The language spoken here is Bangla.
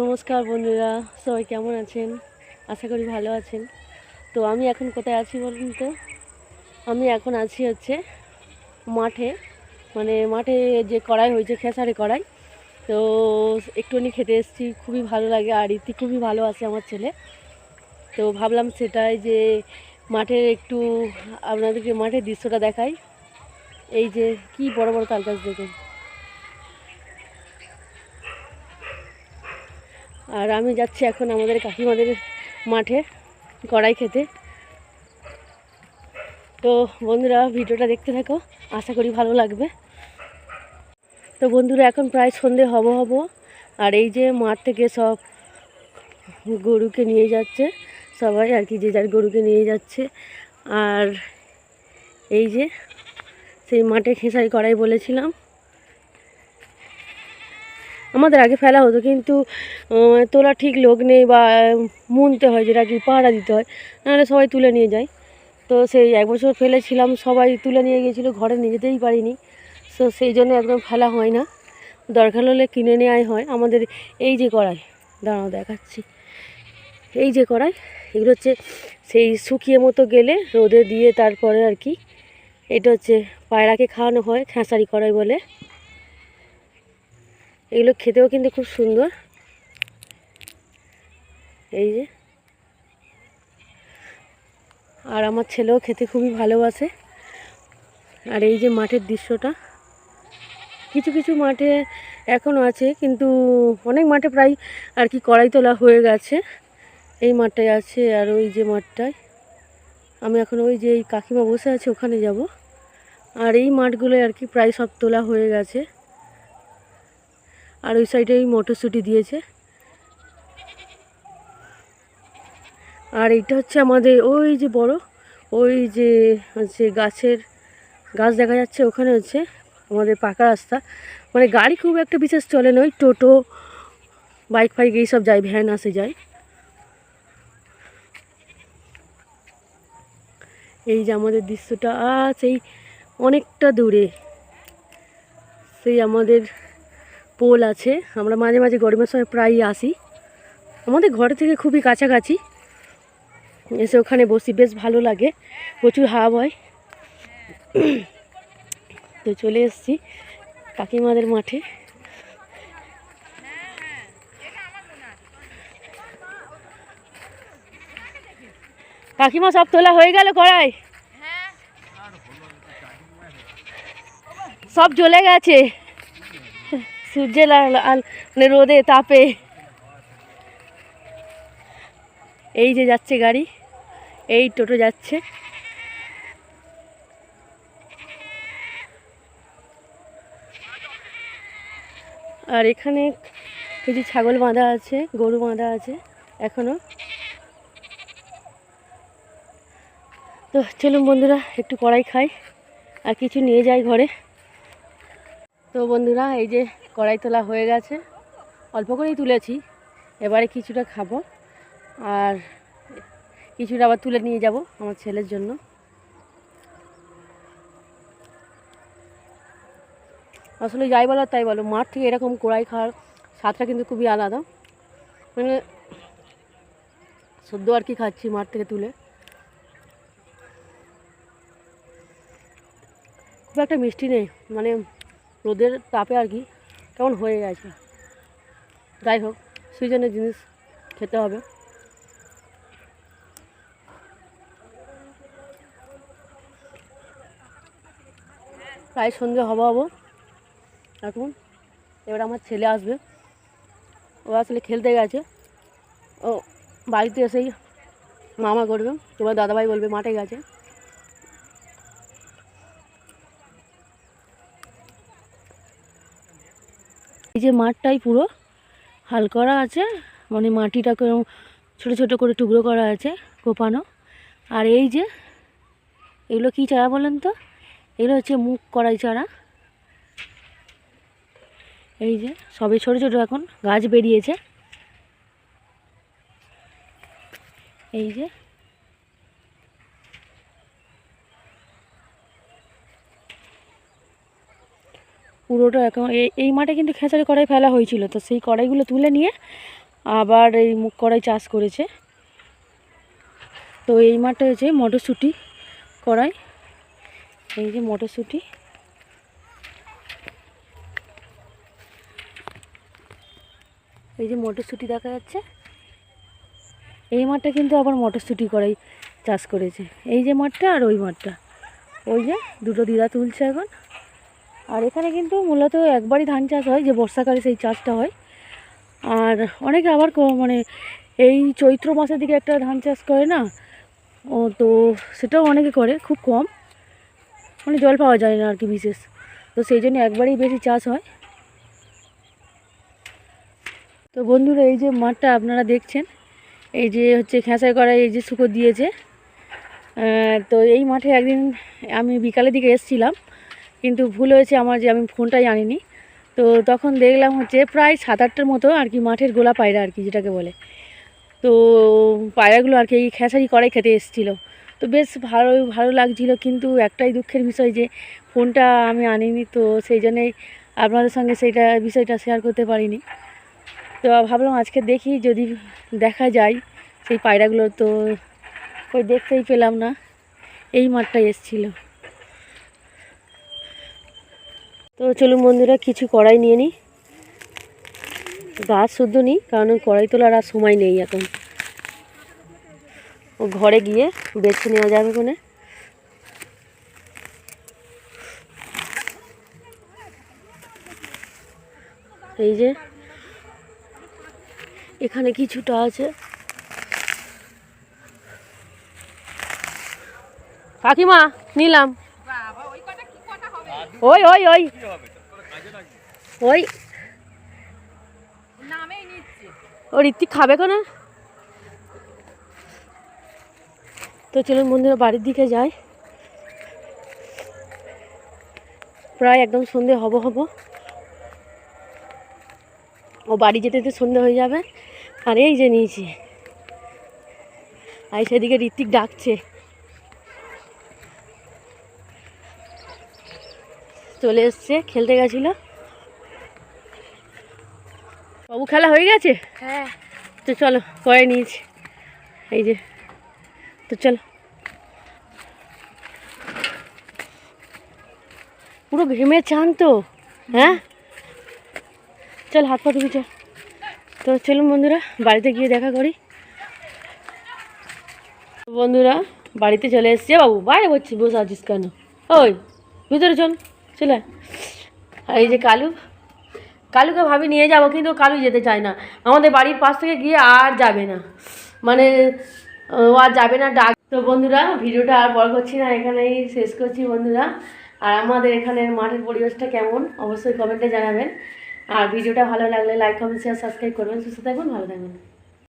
নমস্কার বন্ধুরা, সবাই কেমন আছেন? আশা করি ভালো আছেন। তো আমি এখন কোথায় আছি বলুন তো? আমি এখন আছি হচ্ছে মাঠে মানে মাঠে যে কড়াই হয়েছে, খেসারি কড়াই। তো একটুখানি খেতে এসেছি, খুবই ভালো লাগে, আর ইতি খুবই ভালো আছে আমার ছেলে। তো ভাবলাম সেটাই যে মাঠের একটু আপনাদেরকে মাঠের দৃশ্যটা দেখাই। এই যে কি বড় বড় তাল গাছ দেখুন। আর আমি যাচ্ছি এখন আমাদের কাকিমাদের মাঠে কড়াই খেতে। তো বন্ধুরা, ভিডিওটা দেখতে থাকো, আশা করি ভালো লাগবে। তো বন্ধুরা, এখন প্রায় সন্ধে হব হব, আর এই যে মাঠ থেকে সব গরুকে নিয়ে যাচ্ছে, সবাই আর কি, যে যার গরুকে নিয়ে যাচ্ছে। আর এই যে সেই মাঠে খেসারি কড়াই বলেছিলাম আমাদের আগে ফেলা হতো, কিন্তু তোলা ঠিক লোক নেই বা মুনতে হয় যেটা কি পাহারা দিতে হয়, নাহলে সবাই তুলে নিয়ে যায়। তো সেই এক বছর ফেলেছিলাম, সবাই তুলে নিয়ে গিয়েছিল, ঘরে নিয়ে যেতেই পারিনি। তো সেই জন্য একদম ফেলা হয় না। দরকার হলে কিনে নেওয়াই হয়। আমাদের এই যে কড়াই, দাঁড়াও দেখাচ্ছি। এই যে কড়াই, এগুলো হচ্ছে সেই শুকিয়ে মতো গেলে রোদে দিয়ে তারপরে আর কি, এটা হচ্ছে পায়রাকে খাওয়ানো হয়, খেসারি কড়াই বলে। এগুলো খেতেও কিন্তু খুব সুন্দর। এই যে। আর আমার ছেলেও খেতে খুবই ভালোবাসে। আর এই যে মাঠের দৃশ্যটা। কিছু কিছু মাঠে এখনও আছে, কিন্তু অনেক মাঠে প্রায় আর কি কড়াই তোলা হয়ে গেছে। এই মাঠটায় আছে আর ওই যে মাঠটায়। আমি এখন ওই যে এই কাকিমা বসে আছে, ওখানে যাব। আর এই মাঠগুলোয় আর কি প্রায় সব তোলা হয়ে গেছে। আর ওই সাইডে ওই মটরশুঁটি দিয়েছে। আর এইটা হচ্ছে আমাদের ওই যে বড়, ওই যে হচ্ছে গাছের গাছ দেখা যাচ্ছে, ওখানে হচ্ছে আমাদের পাকা রাস্তা। মানে গাড়ি খুব একটা বিশেষ চলে না, ওই টোটো, বাইক ফাইক এইসব যায়, ভ্যান আসে যায়। এই যে আমাদের দৃশ্যটা আজ এই অনেকটা দূরে। সেই আমাদের পোল আছে। আমরা মাঝে মাঝে গরমের সময় প্রায়ই আসি। আমাদের ঘর থেকে খুবই কাছাকাছি। এসে ওখানে বসি, বেশ ভালো লাগে। প্রচুর হাব হয়। তো চলে এসেছি কাকিমাদের মাঠে। কাকিমা, সব তোলা হয়ে গেল কড়াই? সব জ্বলে গেছে। সূর্যের আল- মানে রোদে তাপে। এই যে যাচ্ছে গাড়ি, এই টোটো যাচ্ছে। আর এখানে কিছু ছাগল বাঁধা আছে, গরু বাঁধা আছে, এখনও। তো চলুন বন্ধুরা, একটু কড়াই খাই, আর কিছু নিয়ে যাই ঘরে। তো বন্ধুরা, এই যে কড়াই তোলা হয়ে গেছে। অল্প করেই তুলেছি, এবারে কিছুটা খাব। আর কিছুটা আবার তুলে নিয়ে যাব আমার ছেলের জন্য। আসলে যাই বলো তাই বলো, মাঠ থেকে এরকম কড়াই খাওয়ার স্বাদটা কিন্তু খুবই আলাদা। মানে সদ্য আর কি খাচ্ছি মাঠ থেকে তুলে। খুব একটা মিষ্টি নেই মানে রোদের তাপে আর কি কেমন হয়ে গেছে। যাই হোক, সিজনের জিনিস খেতে হবে। প্রায় সন্ধে হব হব। এখন এবার আমার ছেলে আসবে। ও আসলে খেলতে গেছে। ও বাড়িতে এসেই মামা করবে। তোমার দাদাভাই বলবে মাঠে গেছে। এই যে মাঠটাই পুরো হাল করা আছে মানে মাটিটাকে ছোট ছোট করে টুকরো করা আছে কোপানো। আর এই যে, এগুলো কি চারা বলেন তো? এগুলো হচ্ছে মুখ কড়াই চারা। এই যে, সবে ছোট ছোট এখন গাছ বেরিয়েছে। এই যে পুরোটা এখন এই মাঠে কিন্তু খেসারি কড়াই ফেলা হয়েছিল। তো সেই কড়াইগুলো তুলে নিয়ে আবার এই মুখ কড়াই চাষ করেছে। তো এই মাঠটা হয়েছে মটরশুঁটি কড়াই। এই যে মটরশুঁটি। এই যে মটরশুঁটি দেখা যাচ্ছে। এই মাঠটা কিন্তু আবার মটরশুঁটি করাই চাষ করেছে। এই যে মাঠটা আর ওই মাঠটা। ওই যে দুটো দিদা তুলছে এখন। আর এখানে কিন্তু মূলত একবারই ধান চাষ হয়, যে বর্ষাকালে সেই চাষটা হয়। আর অনেকে আবার মানে এই চৈত্র মাসের দিকে একটা ধান চাষ করে না, ও তো সেটাও অনেকে করে, খুব কম। মানে জল পাওয়া যায় না আর কি বিশেষ। তো সেই জন্য একবারই বেশি চাষ হয়। তো বন্ধুরা, এই যে মাঠটা আপনারা দেখছেন, এই যে হচ্ছে খেসাই করা এই যে শুকো দিয়েছে। তো এই মাঠে একদিন আমি বিকালের দিকে এসেছিলাম। কিন্তু ভুল হয়েছে আমার যে আমি ফোনটাই আনিনি তো তখন দেখলাম হচ্ছে প্রায় সাত আটটার মতো আর কি মাঠের গোলা পায়রা আর কি যেটাকে বলে। তো পায়রাগুলো আর কি এই খেসারি করাই খেতে এসেছিল। তো বেশ ভালো ভালো লাগছিল কিন্তু একটাই দুঃখের বিষয় যে ফোনটা আমি আনিনি তো সেই জন্যেই আপনাদের সঙ্গে সেইটা বিষয়টা শেয়ার করতে পারিনি। তো ভাবলাম আজকে দেখি যদি দেখা যায় সেই পায়রাগুলো তো ওই দেখতেই পেলাম না। এই মাঠটাই এসেছিল। তো চলুন বন্ধুরা, কিছু কড়াই নিয়ে নিই গাছ শুদ্ধ নিই, কারণ কড়াই তোলার আর সময় নেই এখন। ও ঘরে গিয়ে বেছে নেওয়া যাবে কোনে এই যে, এখানে কিছুটা আছে। কাকিমা, নিলাম। ওই ওই ওই। ওই। ও ঋত্বিক খাবে কেন? তো চলুন বন্ধুরা, বাড়ির দিকে যাই। প্রায় একদম সন্ধে হব হব। ও বাড়ি যেতে যেতে সন্ধে হয়ে যাবে। আর এই যে নিয়েছি। আর সেদিকে ঋত্বিক ডাকছে। চলে এসছে খেলতে গেছিল। বাবু খেলা হয়ে গেছে? হ্যাঁ। তো চলো করে নিয়েছি। এই যে তো চলো। পুরো ঘেমে চান তো হ্যাঁ? চল হাত পা ধুবি চল। তো চলুন বন্ধুরা বাড়িতে গিয়ে দেখা করি। বন্ধুরা বাড়িতে চলে এসছে বাবু। বাইরে বসছি বসে আছিস কেন? ওই ভিতরে চল। চলে আর এই যে কালু, কালুকে ভাবি নিয়ে যাব, কিন্তু কালু যেতে চায় না। আমাদের বাড়ির পাশ থেকে গিয়ে আর যাবে না। মানে ও আর যাবে না ডাক। তো বন্ধুরা, ভিডিওটা আর বড় করছি না, এখানেই শেষ করছি বন্ধুরা। আর আমাদের এখানের মাঠের পরিবেশটা কেমন, অবশ্যই কমেন্টে জানাবেন। আর ভিডিওটা ভালো লাগলে লাইক কমেন্ট শেয়ার সাবস্ক্রাইব করবেন। সুস্থ থাকবেন ভালো থাকবেন